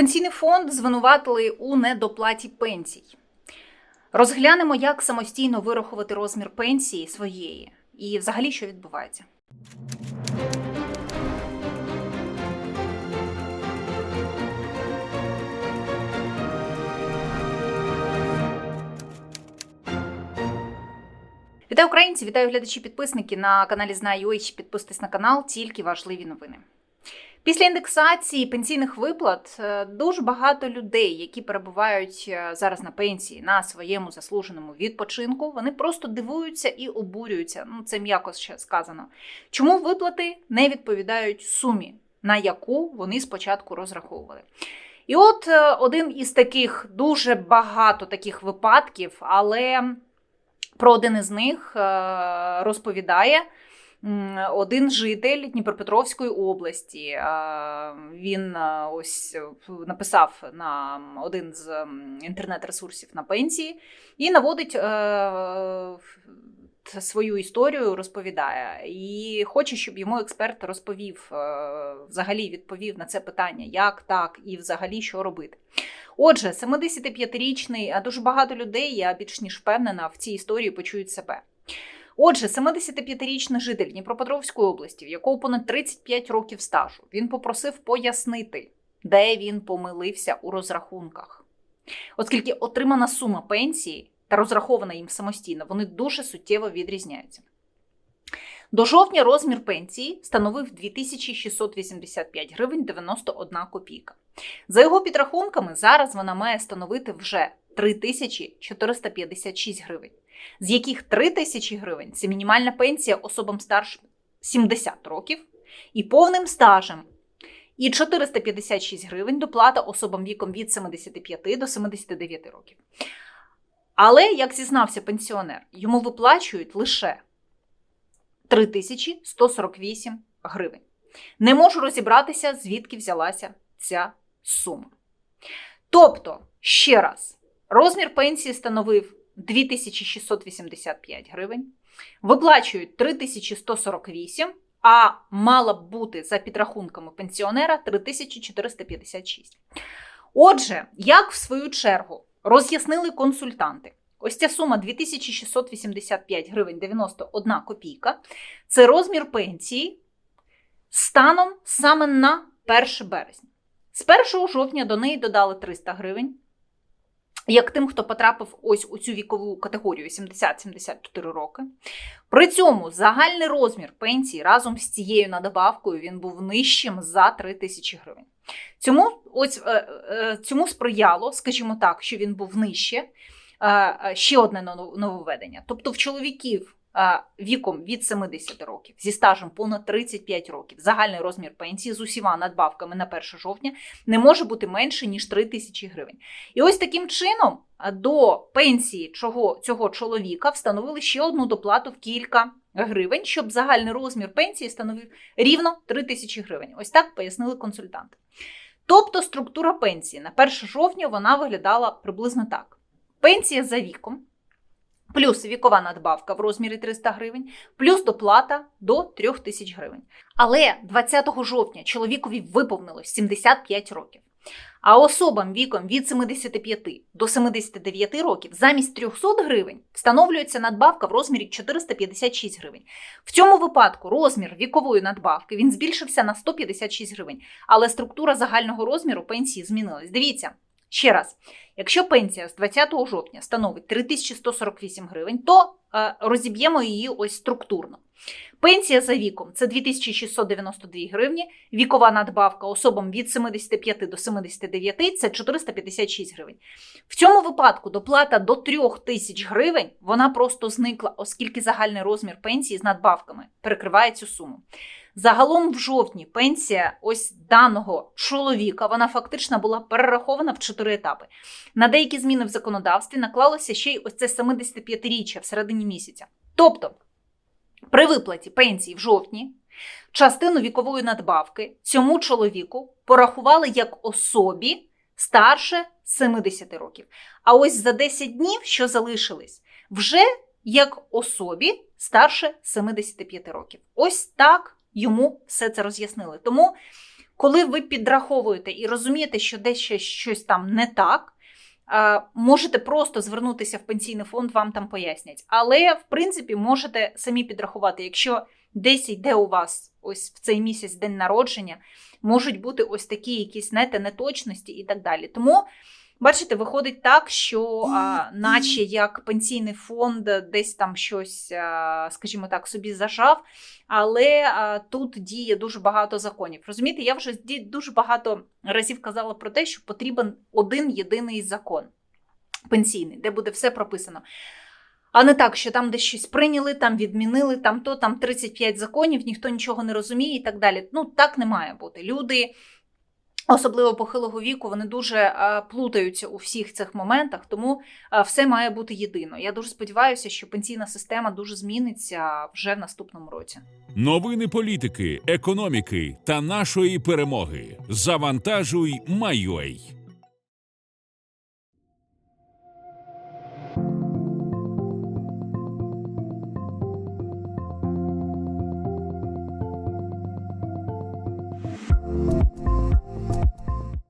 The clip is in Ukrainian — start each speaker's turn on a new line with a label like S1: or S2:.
S1: Пенсійний фонд звинуватили у недоплаті пенсій. Розглянемо, як самостійно вирахувати розмір пенсії своєї і взагалі що відбувається. Вітаю українці, вітаю глядачі підписники на каналі Знаю.ua. Підписуйтесь на канал, тільки важливі новини. Після індексації пенсійних виплат е, дуже багато людей, які перебувають е, зараз на пенсії на своєму заслуженому відпочинку, вони просто дивуються і обурюються. Ну це м'яко ще сказано. Чому виплати не відповідають сумі, на яку вони спочатку розраховували? І от е, один із таких дуже багато таких випадків, але про один із них розповідає один житель Дніпропетровської області. Він ось е, написав на один з інтернет-ресурсів на пенсії і наводить е, свою історію, розповідає. І хоче, щоб йому експерт розповів, е, взагалі відповів на це питання, як так і взагалі що робити. Отже, 75-річний, а дуже багато людей, я більш ніж впевнена, в цій історії почують себе. Отже, 75-річний житель Дніпропетровської області, в якого понад 35 років стажу, він попросив пояснити, де він помилився у розрахунках. Оскільки отримана сума пенсії та розрахована їм самостійно, вони дуже суттєво відрізняються. До жовтня розмір пенсії становив 2685 гривень 91 копійка. За його підрахунками, зараз вона має становити вже 3456 гривень, з яких 3000 гривень це мінімальна пенсія особам старшим 70 років і повним стажем. І 456 гривень доплата особам віком від 75 до 79 років. Але, як зізнався пенсіонер, йому виплачують лише 3148 гривень. Не можу розібратися, звідки взялася ця сума. Тобто, ще раз, розмір пенсії становив 2685 гривень, виплачують 3148, а мала б бути за підрахунками пенсіонера 3456. Отже, як в свою чергу роз'яснили консультанти, ось ця сума 2685 гривень 91 копійка це розмір пенсії станом саме на 1 березня. З 1 жовтня до неї додали 300 гривень. Як тим, хто потрапив ось у цю вікову категорію 70-74 роки. При цьому загальний розмір пенсії разом з цією надбавкою він був нижчим за 3 тисячі гривень. Цьому, ось, е, е, цьому сприяло, скажімо так, що він був нижче. Е, Ще одне ново- нововведення. Тобто в чоловіків віком від 70 років зі стажем понад 35 років загальний розмір пенсії з усіма надбавками на 1 жовтня не може бути менше, ніж 3 тисячі гривень. І ось таким чином до пенсії чого, цього чоловіка встановили ще одну доплату в кілька гривень, щоб загальний розмір пенсії становив рівно 3 тисячі гривень. Ось так пояснили консультанти. Тобто структура пенсії на 1 жовтня вона виглядала приблизно так: пенсія за віком. Плюс вікова надбавка в розмірі 300 гривень, плюс доплата до 3 тисяч гривень. Але 20 жовтня чоловікові виповнилось 75 років. А особам віком від 75 до 79 років замість 300 гривень встановлюється надбавка в розмірі 456 гривень. В цьому випадку розмір вікової надбавки він збільшився на 156 гривень, але структура загального розміру пенсії змінилась. Дивіться, ще раз, якщо пенсія з 20 жовтня становить 3148 гривень, то е, розіб'ємо її ось структурно. Пенсія за віком це 2692 гривні, вікова надбавка особам від 75 до 79 це 456 гривень. В цьому випадку доплата до 3000 гривень вона просто зникла, оскільки загальний розмір пенсії з надбавками перекриває цю суму. Загалом в жовтні пенсія ось даного чоловіка вона фактично була перерахована в чотири етапи. На деякі зміни в законодавстві наклалося ще й ось це 75-річчя в середині місяця. Тобто, при виплаті пенсії в жовтні частину вікової надбавки цьому чоловіку порахували як особі старше 70 років. А ось за 10 днів, що залишились, вже як особі старше 75 років. Ось так йому все це роз'яснили. Тому коли ви підраховуєте і розумієте, що десь ще щось там не так. е, Можете просто звернутися в пенсійний фонд, вам там пояснять. Але, в принципі, можете самі підрахувати, якщо десь йде у вас ось в цей місяць день народження, можуть бути ось такі якісь знаєте, неточності і так далі. Тому, бачите, виходить так, що а, наче як пенсійний фонд десь там щось, а, скажімо так, собі зажав, але а, тут діє дуже багато законів. Розумієте, я вже дуже багато разів казала про те, що потрібен один єдиний закон пенсійний, де буде все прописано. А не так, що там десь щось прийняли, там відмінили, там то, там 35 законів, ніхто нічого не розуміє і так далі. Ну, так не має бути. Люди, особливо похилого віку, вони дуже е, плутаються у всіх цих моментах, тому е, все має бути єдино. Я дуже сподіваюся, що пенсійна система дуже зміниться вже в наступному році.
S2: Новини політики, економіки та нашої перемоги. Завантажуй, Майой.